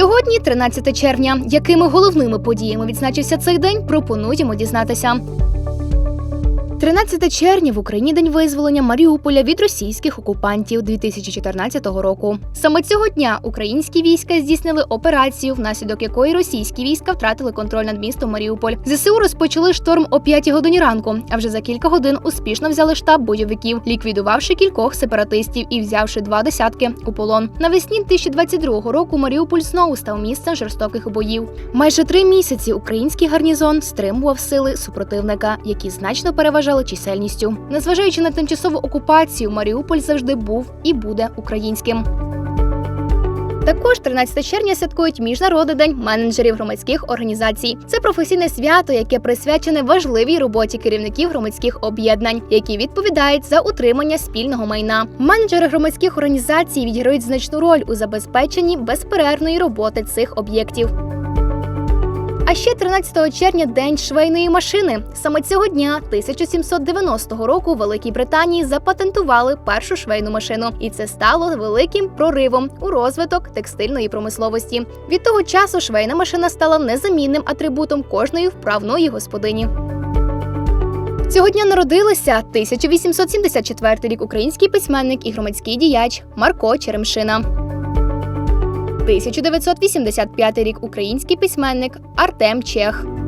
Сьогодні, 13 червня. Якими головними подіями відзначився цей день, пропонуємо дізнатися. 13 червня в Україні день визволення Маріуполя від російських окупантів 2014 року. Саме цього дня українські війська здійснили операцію, внаслідок якої російські війська втратили контроль над містом Маріуполь. ЗСУ розпочали шторм о 5 годині ранку, а вже за кілька годин успішно взяли штаб бойовиків, ліквідувавши кількох сепаратистів і взявши два десятки у полон. Навесні 2022 року Маріуполь знову став місцем жорстоких боїв. Майже три місяці український гарнізон стримував сили супротивника, які значно переважали чисельністю. Незважаючи на тимчасову окупацію, Маріуполь завжди був і буде українським. Також 13 червня святкують Міжнародний день менеджерів громадських організацій. Це професійне свято, яке присвячене важливій роботі керівників громадських об'єднань, які відповідають за утримання спільного майна. Менеджери громадських організацій відіграють значну роль у забезпеченні безперервної роботи цих об'єктів. А ще 13 червня день швейної машини. Саме цього дня, 1790 року, в Великій Британії запатентували першу швейну машину, і це стало великим проривом у розвиток текстильної промисловості. Від того часу швейна машина стала незамінним атрибутом кожної вправної господині. Цього дня народилися 1874 рік український письменник і громадський діяч Марко Черемшина. 1985 рік український письменник Артем Чех.